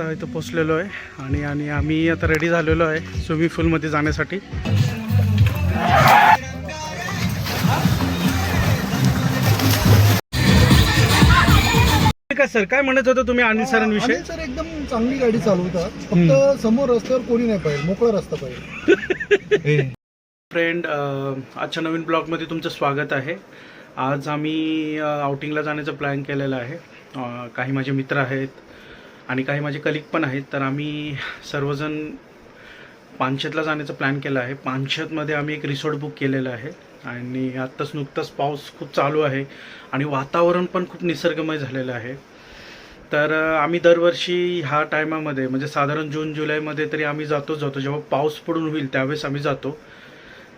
आता इथं पोचलेलो आहे आणि आणि आम्ही आता रेडी झालेलो आहे स्विमिंग पूलमध्ये जाण्यासाठी. काय सर काय म्हणत होतं तुम्ही अनिल सरांविषयी अनिल सर एकदम चांगली गाडी चालवतात. फक्त समोर रस्त्यावर कोणी नाही पाहिजे मोकळा रस्ता पाहिजे. फ्रेंड आजच्या नवीन ब्लॉगमध्ये तुमचं स्वागत आहे. आज आम्ही आउटिंगला जाण्याचा प्लॅन केलेला आहे. काही माझे मित्र आहेत आणि काही माझे कलिक पण आहेत तर आम्ही सर्वजण पानशेतला जाण्याचा प्लॅन केला आहे. पानशेतमध्ये आम्ही एक रिसॉर्ट बुक केलेलं आहे आणि आत्ताच नुकताच पाऊस खूप चालू आहे आणि वातावरण पण खूप निसर्गमय झालेलं आहे. तर आम्ही दरवर्षी ह्या टायमामध्ये म्हणजे साधारण जून जुलैमध्ये तरी आम्ही जातोच जातो. जेव्हा पाऊस पडून होईल त्यावेळेस आम्ही जातो.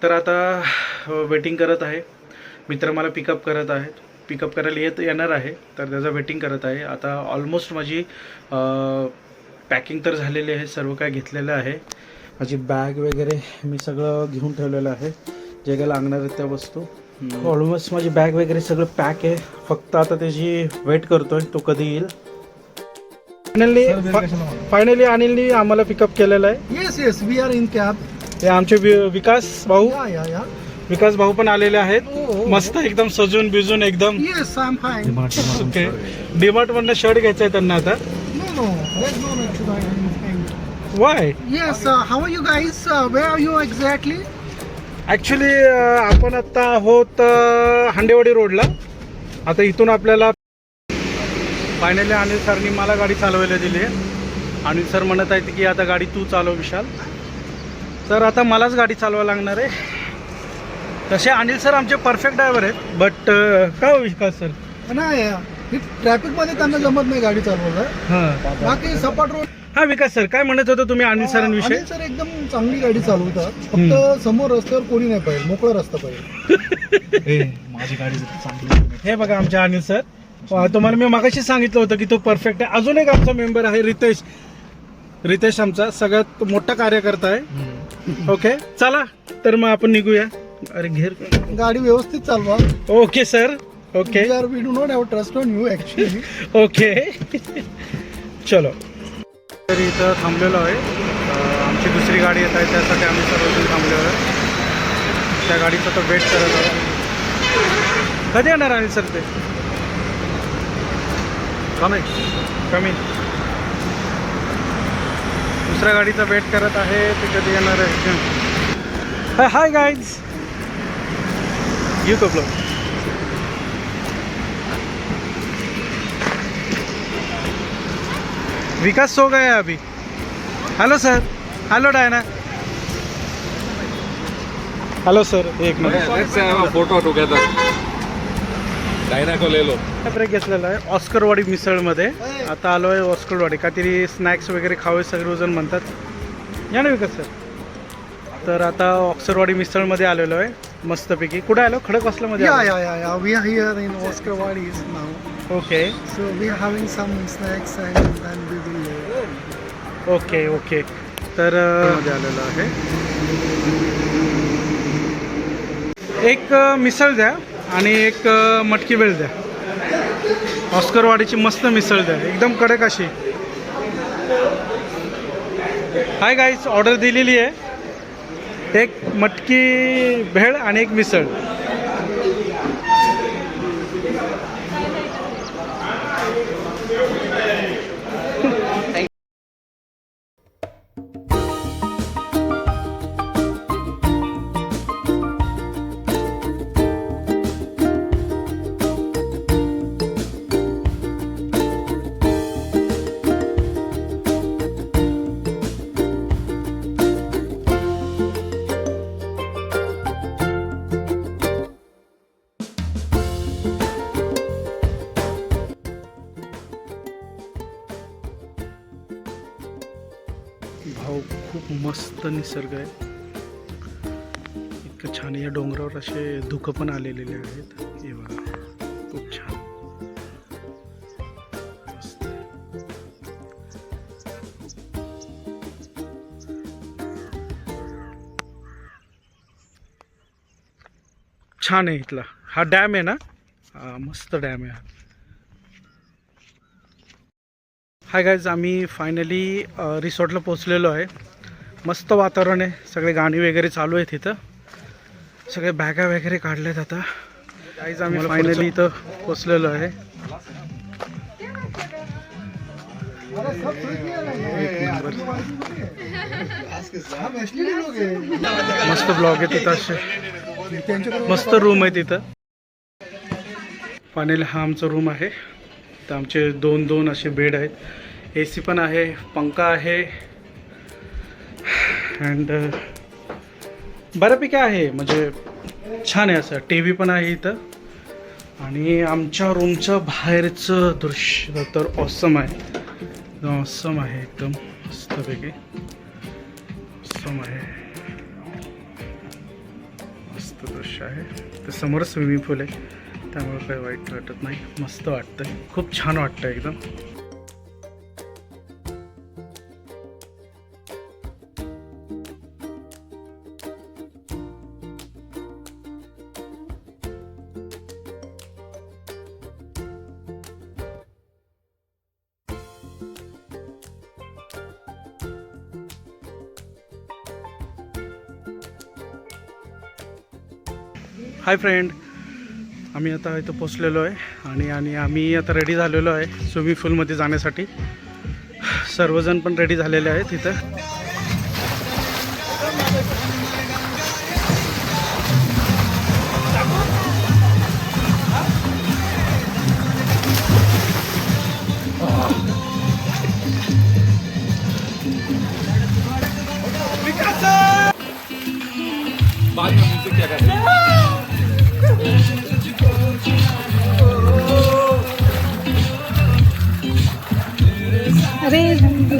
तर आता वेटिंग करत आहे. मित्र मला पिकअप करत आहेत. पिकअप करायला येत येणार आहे तर त्याचं वेटिंग करत आहे. आता ऑलमोस्ट माझी पॅकिंग तर झालेली आहे सर्व काय घेतलेलं आहे. माझी बॅग वगैरे मी सगळं घेऊन ठेवलेलं आहे जे काय लागणार आहेत त्या वस्तू. ऑलमोस्ट माझी बॅग वगैरे सगळं पॅक आहे. फक्त आता त्याची वेट करतोय तो कधी येईल. फायनली फायनली अनिलनी आम्हाला पिकअप केलेलं आहे. Yes yes we are in cab हे आमचे वि- विकास भाऊ. या या या विकास भाऊ पण आलेले आहेत. हो, मस्त एकदम सजून बिजून एकदम. ओके डीमार्ट मधनं शर्ट घ्यायचा आहे त्यांना आता. Why yes how are you guys where are you exactly actually आपण आता आहोत अ, हांडेवाडी रोडला. आता इथून आपल्याला फायनली अनिल सरनी मला गाडी चालवायला दिली. आहे अनिल सर म्हणत आहेत की आता गाडी तू चालव विशाल. तर आता मलाच गाडी चालवायला लागणार आहे. तसे अनिल सर आमचे परफेक्ट ड्रायव्हर आहेत. बट काय हो विकास सर? नाही ट्रॅफिकमध्ये त्यांना जमत नाही गाडी चालवायला. हां. बाकी सपाट रोड हा विकास सर काय म्हणत होतं तुम्ही अनिल सरांविषयी? अनिल सर एकदम चांगली गाडी चालवतात. फक्त समोर रस्त्यावर कोणी नाही पाहिजे मोकळा रस्ता पाहिजे. माझी गाडी चांगली हे बघा आमचे अनिल सर. तुम्हाला मी मागाशी सांगितलं होतं की तो परफेक्ट आहे. अजून एक आमचा मेंबर आहे रितेश. रितेश आमचा सगळ्यात मोठा कार्यकर्ता आहे. ओके चला तर मग आपण निघूया. अरे घेर. गाडी व्यवस्थित चालवा. Okay sir. Okay. We do not have trust on you actually okay. चलो. तर इथं थांबलेलो आहे. आमची दुसरी गाडी येत आहे त्यासाठी आम्ही सर्वजण थांबलेलो आहे. त्या गाडीचा तर वेट करत आहोत. कधी येणार आहे सर ते? कमी कमी दुसऱ्या गाडीचा वेट करत आहे ते कधी येणार आहे. हाय गाईज यू तो ब्लॉग विकास सो गया अभी। Hello sir hello Diana hello sir एक minute. Let's have a photo together Diana को ले लो। ब्रेक घेतलेला आहे ऑस्करवाडी मिसळमध्ये. आता आलो आहे ऑस्करवाडी काहीतरी स्नॅक्स वगैरे खावे सर्वजण म्हणतात. या ना विकास सर तर आता ऑक्सरवाडी मिसळमध्ये आलेलो आहे. मस्तपैकी. कुठे आलो? खडकवासलामध्ये Yeah, yeah, yeah, yeah. We are here in Oscar Wadis now. Okay So we are having some snacks and then we will. Okay okay तर मध्ये आलेलो आहे. एक अ, मिसळ द्या आणि एक अ, मटकी वेळ द्या. ऑस्करवाडीची मस्त मिसळ द्या. एकदम कडक अशी. हाय गाईज ऑर्डर दिलेली आहे. एक मटकी भेळ आणि एक मिसळ. भाऊ खूप मस्त निसर्ग आहे. इतकं छान या डोंगरावर असे धुकं पण आलेले आहेत. हे बघा खूप छान. छान आहे इथला. हा डॅम आहे ना? हा मस्त डॅम आहे हा. हाय गाईज आम्ही फायनली रिसॉर्टला पोचलेलो आहे. मस्त वातावरण आहे. सगळे गाणी वगैरे चालू आहेत इथं. सगळे बॅगा वगैरे काढल्यात आता. गाईज आम्ही फायनली इथं पोचलेलो आहे. मस्त ब्लॉग आहे तिथं असे. मस्त रूम आहे तिथं. फायनली हा आमचा रूम आहे. तर आमचे दोन दोन असे बेड आहेत. ए सी पण आहे पंखा आहे. अँड uh, बऱ्यापैकी आहे म्हणजे छान आहे असं. टी व्ही पण आहे इथं. आणि आमच्या रूमचं बाहेरचं दृश्य तर ऑसम आहे. ऑसम आहे एकदम मस्तपैकी. ऑसम आहे. मस्त दृश्य आहे. तर समोर स्विमिंग पूल आहे. त्यामुळे काही वाईट वाटत नाही. मस्त वाटतं खूप छान वाटतं एकदम. Hi friend. आम्ही आता इथं पोचलेलो आहे आणि आणि आम्ही आता रेडी झालेलो आहे स्विमिंग पूलमध्ये जाण्यासाठी. सर्वजण पण रेडी झालेले आहेत इथं.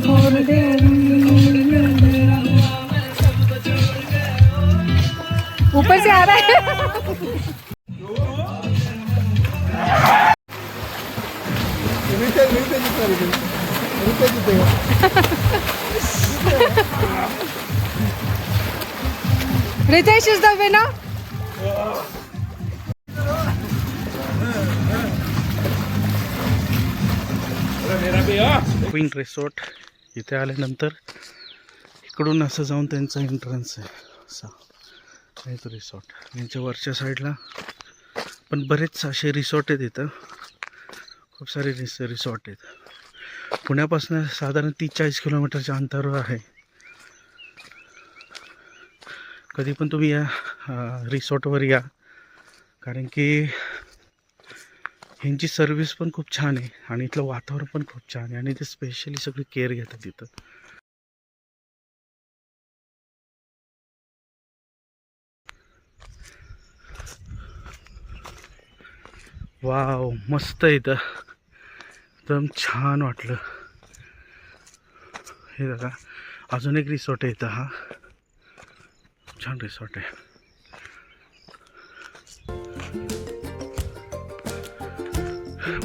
रंग घोर दे ऊपर से आ रहा है रितेश रितेश इथं रितेश. रितेश इथे. Ritesh is the winner queen resort इथे आल्यानंतर इकडून असं जाऊन त्यांचा एंट्रन्स आहे. असा. नाही तो रिसॉर्ट यांच्या वरच्या साईडला पण बरेच असे रिसॉर्ट आहेत इथं. खूप सारे रिस रिसॉर्ट आहेत. पुण्यापासून साधारण तीस चाळीस किलोमीटरच्या अंतरावर आहे. कधी पण तुम्ही या रिसॉर्टवर या. कारण की ह्यांची सर्विस पण खूप छान आहे आणि इथलं वातावरण पण खूप छान आहे आणि ते स्पेशली सगळी केअर घेतात तिथं. वाव मस्त आहे इथं. एकदम छान वाटलं. हे बघा अजून एक रिसॉर्ट आहे इथं हा. छान रिसॉर्ट आहे.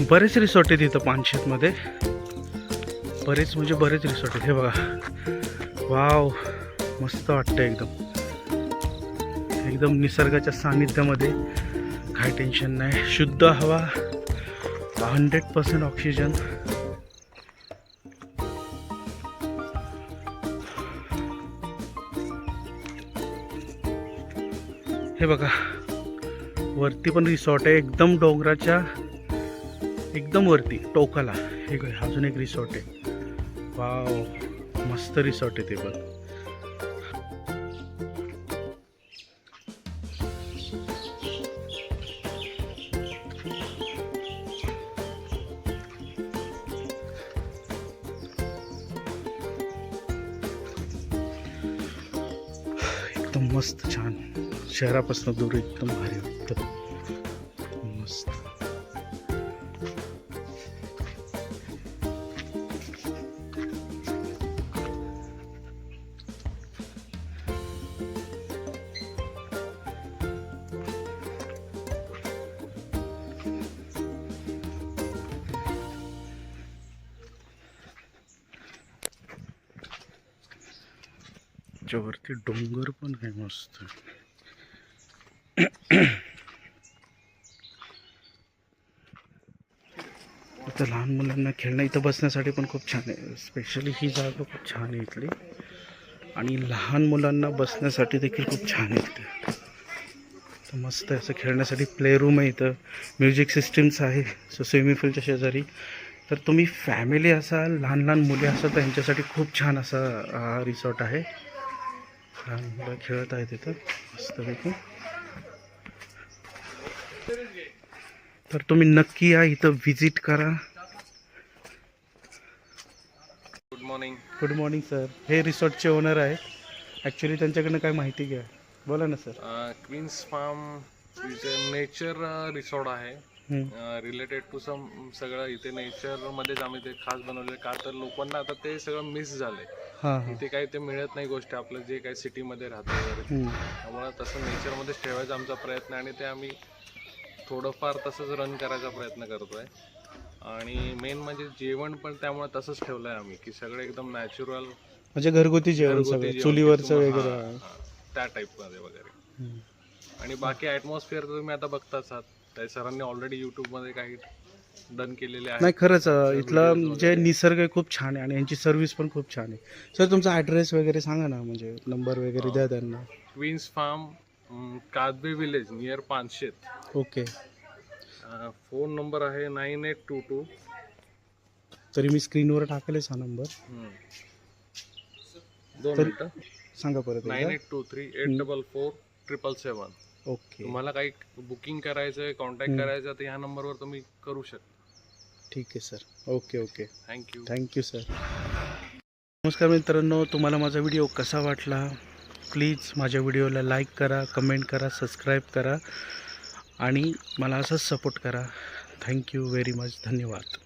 बरेच रिसॉर्ट आहेत इथं पानशेतमध्ये. बरेच म्हणजे बरेच रिसॉर्ट आहेत. हे बघा. वाव. मस्त वाटतं एकदम. एकदम निसर्गाच्या सानिध्यामध्ये काय टेन्शन नाही. शुद्ध हवा. हंड्रेड पर्सेंट ऑक्सिजन हे बघा. वरती पण रिसॉर्ट आहे. एकदम डोंगराच्या एकदम वरती टोकाला. हे अजून एक रिसॉर्ट आहे. वाव मस्त रिसॉर्ट आहे ते पण. एकदम मस्त छान. शहरापासून दूर एकदम भारी वाटतं. मस्त. त्याच्यावरती डोंगर पण आहे मस्त इथं लहान मुलांना खेळणं इथं बसण्यासाठी पण खूप छान आहे. स्पेशली ही जागा खूप छान आहे इथली. आणि लहान मुलांना बसण्यासाठी देखील खूप छान आहे इथे. तर मस्त आहे असं खेळण्यासाठी प्ले रूम आहे इथं. म्युझिक सिस्टीम्स आहे. सो स्विमिंग पूलच्या शेजारी. तर तुम्ही फॅमिली असाल लहान लहान मुले असाल तर यांच्यासाठी खूप छान असा हा रिसॉर्ट आहे. लहान मुलं खेळत आहेत इथं मस्तपैकी. तर तुम्ही नक्की या इथं व्हिजिट करा. Good morning good morning sir हे रिसॉर्टचे ओनर आहेत. ॲक्च्युली त्यांच्याकडनं काय माहिती घ्या. बोला ना sir queens farm nature resort आहे. रिलेटेड टू सम सगळं इथे नेचरमध्येच आम्ही ते खास बनवले का तर लोकांना आता ते सगळं मिस झाले इथे काही ते मिळत नाही गोष्टी आपलं जे काही सिटीमध्ये राहतं वगैरे. त्यामुळे तसं नेचरमध्येच ठेवायचा आमचा प्रयत्न आणि ते आम्ही थोडंफार तसंच रन करायचा प्रयत्न करतोय. आणि मेन म्हणजे जेवण पण त्यामुळे तसंच ठेवलंय आम्ही की सगळं एकदम नॅचरल म्हणजे घरगुती जेवण सगळं चुलीवरचं वगैरे. त्या टाईपमध्ये वगैरे. आणि बाकी ॲटमॉस्फिअर तुम्ही आता बघताच आहात. त्या सरांनी ऑलरेडी यूट्यूबमध्ये काही डन केलेले आहे नाही खरंच इथलं जे निसर्ग आहे खूप छान आहे आणि यांची सर्व्हिस पण खूप छान आहे. सर तुमचा ॲड्रेस वगैरे सांगा ना म्हणजे नंबर वगैरे द्या त्यांना. Queens farm Kadbe village near Panshet. Okay phone number आहे नाईन एट टू टू तरी मी स्क्रीनवर टाकलेच हा नंबर दोन तर- मिनटं. सांगा परत नाईन एकदा eight two three eight double four triple seven okay. तुम्हाला काही बुकिंग करायचं आहे कॉन्टॅक्ट हम्म. करायचं तर ह्या नंबरवर तुम्ही करू शकता. ठीक आहे sir. Okay okay. Thank you thank you sir नमस्कार मित्रांनो तुम्हाला माझा व्हिडिओ कसा वाटला? प्लीज माझ्या व्हिडिओला लाईक करा कमेंट करा सबस्क्राईब करा आणि मला असंच सपोर्ट करा. थँक्यू व्हेरी मच धन्यवाद.